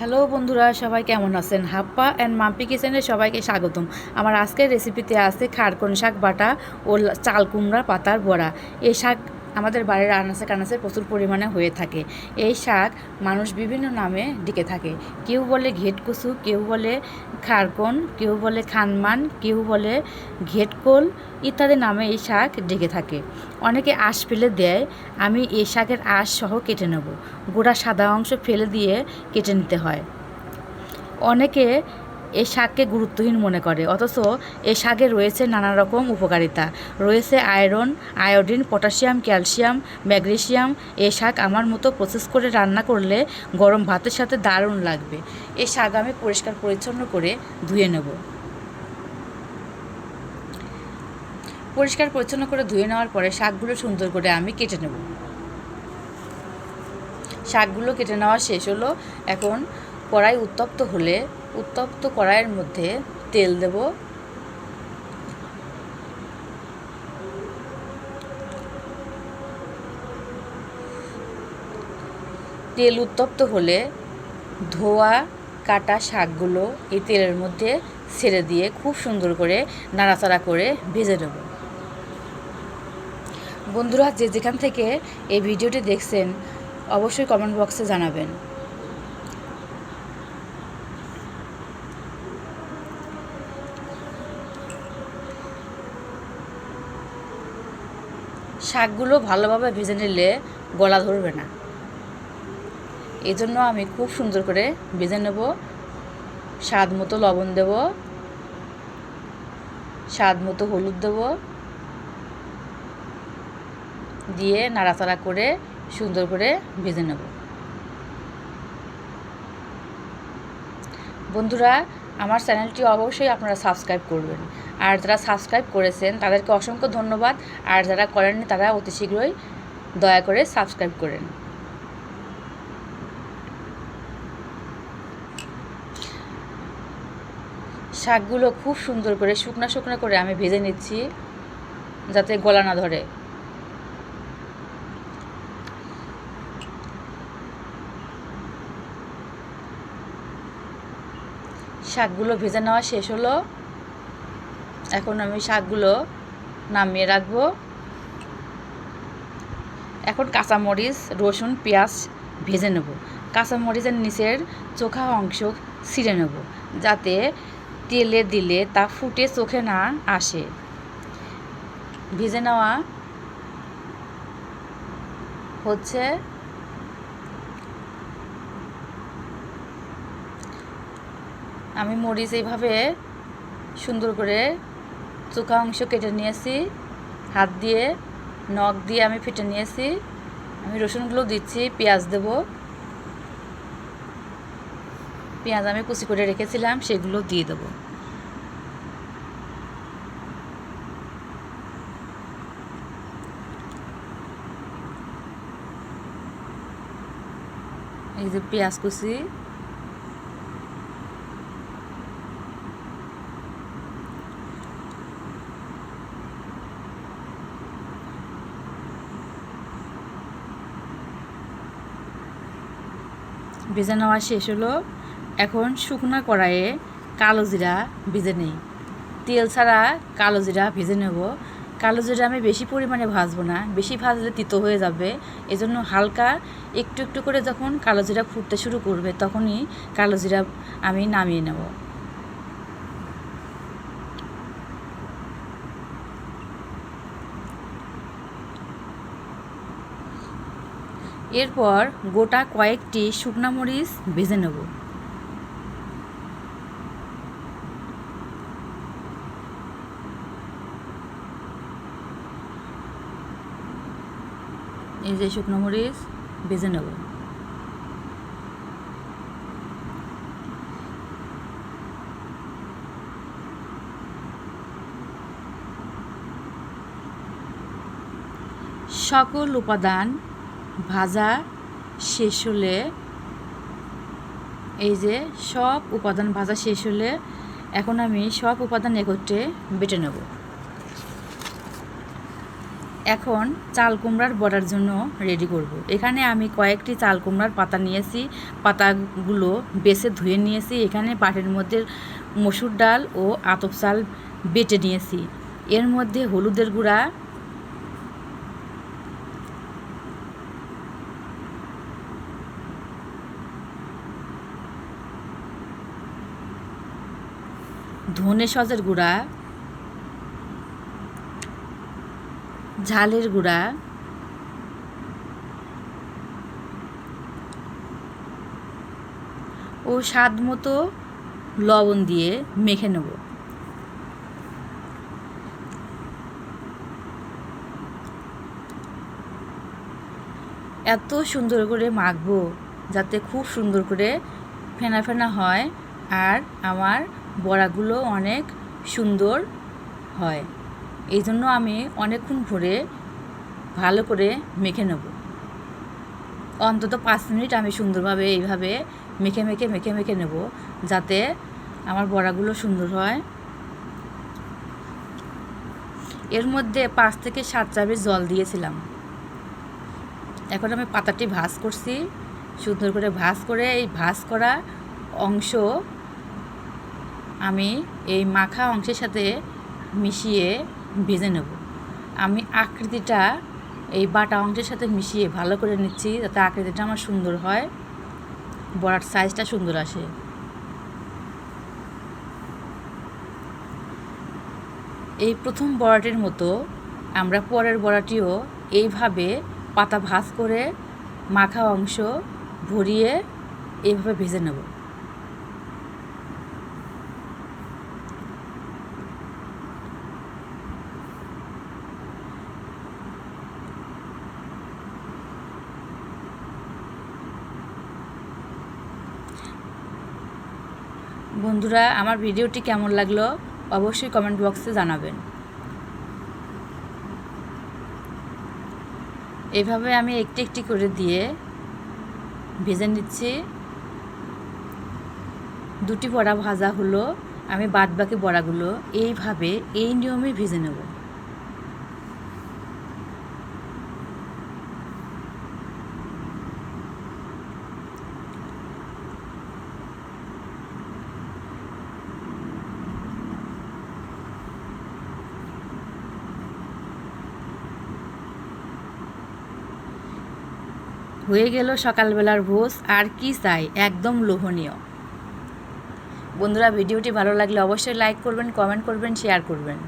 Hello বন্ধুরা, সবাই কেমন আছেন? হাপ্পা অ্যান্ড মাম্পি কিচেনে সবাইকে স্বাগতম। আমার আজকের রেসিপিতে আছে খাড়কন শাক বাটা ও চাল কুমড়া পাতার বড়া। এই শাক আমাদের বাড়ির আনাচে কানাচে প্রচুর পরিমাণে হয়ে থাকে। এই শাক মানুষ বিভিন্ন নামে ডেকে থাকে। কেউ বলে ঘেটকুসু কেউ বলে খারকন, কেউ বলে খানমান, কেউ বলে ঘেটকোল ইত্যাদি নামে এই শাক ডেকে থাকে। অনেকে আঁশ ফেলে দেয়, আমি এই শাকের আঁশ সহ কেটে নেব। গোড়া সাদা অংশ ফেলে দিয়ে কেটে নিতে হয়। অনেকে এই শাককে গুরুত্বহীন মনে করে। অথচ এই শাকে রয়েছে নানা রকম উপকারিতা। রয়েছে iron, iodine, potassium, calcium magnesium এই শাক আমার মতো প্রসেস করে রান্না করলে গরম ভাতের সাথে দারুণ লাগবে। এই শাক আমি পরিষ্কার পরিচ্ছন্ন করে ধুয়ে নেব। পরিষ্কার পরিচ্ছন্ন করে ধুয়ে নেওয়ার পরে শাকগুলো সুন্দর করে আমি কেটে নেব। শাকগুলো কেটে নেওয়া শেষ হলো। এখন কড়াই উত্তপ্ত হলে উত্তপ্ত কড়াইয়ের মধ্যে তেল দেব। তেল উত্তপ্ত হলে ধোয়া, কাটা শাকগুলো এই তেলের মধ্যে ছেড়ে দিয়ে খুব সুন্দর করে নাড়াচাড়া করে ভেজে নেব। বন্ধুরা, যে যেখান থেকে এই ভিডিওটি দেখছেন, অবশ্যই কমেন্ট বক্সে জানাবেন। শাকগুলো ভালোভাবে ভেজে নিলে গলা ধরবে না। এই জন্য আমি খুব সুন্দর করে ভেজে নেব। স্বাদ মতো লবণ দেব। স্বাদ মতো হলুদ দেব। দিয়ে নাড়াচাড়া করে সুন্দর করে ভেজে নেব। বন্ধুরা আমার চ্যানেলটি অবশ্যই আপনারা সাবস্ক্রাইব করবেন। আর যারা সাবস্ক্রাইব করেছেন, তাদেরকে অসংখ্য ধন্যবাদ। আর যারা করেননি, তারা অতি শীঘ্রই দয়া করে সাবস্ক্রাইব করেন। শাকগুলো খুব সুন্দর করে, শুকনা শুকনা করে আমি ভেজে নিচ্ছি, যাতে গলা না ধরে। শাকগুলো ভেজে নেওয়া শেষ হলো। এখন আমি শাকগুলো নামিয়ে রাখব। এখন কাঁচামরিচ, রসুন, পেঁয়াজ ভেজে নেব। কাঁচামরিচের নিচের চোখা অংশ ছিঁড়ে নেব, যাতে তেলে দিলে তা ফুটে চোখে না আসে। ভেজে নেওয়া হচ্ছে আমি মরিচ এইভাবে সুন্দর করে চোখা অংশ কেটে নিয়েছি, হাত দিয়ে, নখ দিয়ে আমি ফেটে নিয়েছি। আমি রসুনগুলো দিচ্ছি, পেঁয়াজ দেব। পেঁয়াজ আমি কুচি করে রেখেছিলাম, সেগুলো দিয়ে দেবো। এই যে পেঁয়াজ কুচি ভেজে নেওয়া শেষ হলো। এখন শুকনা কড়াইয়ে কালো জিরা ভেজে নেই। তেল ছাড়া কালো জিরা ভেজে নেব। কালো জিরা আমি বেশি পরিমাণে ভাজবো না, বেশি ভাজলে তিতো হয়ে যাবে। এজন্য হালকা একটু একটু করে যখন কালো জিরা ফুটতে শুরু করবে, তখনই কালো জিরা আমি নামিয়ে নেব। এরপর গোটা কয়েকটি শুকনা মরিচ ভেজে নেব। এই যে শুকনো মরিচ ভেজে নেব। সকল উপাদান ভাজা শেষ হলে এই যে সব উপাদান ভাজা শেষ হলে এখন আমি সব উপাদান একত্রে বেটে নেব এখন চাল কুমড়ার বড়ার জন্য রেডি করব। এখানে আমি কয়েকটি চাল কুমড়ার পাতা নিয়েছি, পাতাগুলো বেছে ধুয়ে নিয়েছি, এখানে বাটির মধ্যে মসুর ডাল ও আতপ চাল বেটে নিয়েছি এর মধ্যে হলুদের গুঁড়া ধনে সজের গুঁড়া, ঝালের গুঁড়া, ও স্বাদ মতো লবণ দিয়ে মেখে নেব। এত সুন্দর করে মাখবো, যাতে খুব সুন্দর করে ফেনা ফেনা হয়, আর আমার বড়াগুলো অনেক সুন্দর হয়। এই জন্য আমি অনেকক্ষণ ভরে ভালো করে মেখে নেব। অন্তত পাঁচ মিনিট আমি সুন্দরভাবে এইভাবে মেখে মেখে মেখে মেখে নেব যাতে আমার বড়াগুলো সুন্দর হয়। এর মধ্যে পাঁচ থেকে সাত চামচ জল দিয়েছিলাম। এখন আমি পাতাটি ভাজ করছি। সুন্দর করে ভাজ করে এই ভাজ করা অংশ আমি এই মাখা অংশের সাথে মিশিয়ে ভেজে নেব। আমি আকৃতিটা এই বাটা অংশের সাথে মিশিয়ে ভালো করে নিচ্ছি যাতে আকৃতিটা আমার সুন্দর হয়, বড়ার সাইজটা সুন্দর আসে। এই প্রথম বড়াটির মতো আমরা পরের বড়াটিও এইভাবে পাতা ভাজ করে মাখা অংশ ভরিয়ে এইভাবে ভেজে নেব। বন্ধুরা, আমার ভিডিওটি কেমন লাগল অবশ্যই কমেন্ট বক্সে জানাবেন। এভাবে আমি একটি একটি করে দিয়ে ভেজে নিচ্ছি। দুটি বড়া ভাজা হলো, আমি বাদ বাকি বড়াগুলো এইভাবে, এই নিয়মে ভেজে নেব। হয়ে গেল সকালবেলার ভোজ, আর কি চাই? একদম লোভনীয়। বন্ধুরা, ভিডিওটি ভালো লাগলে অবশ্যই লাইক করবেন কমেন্ট করবেন শেয়ার করবেন।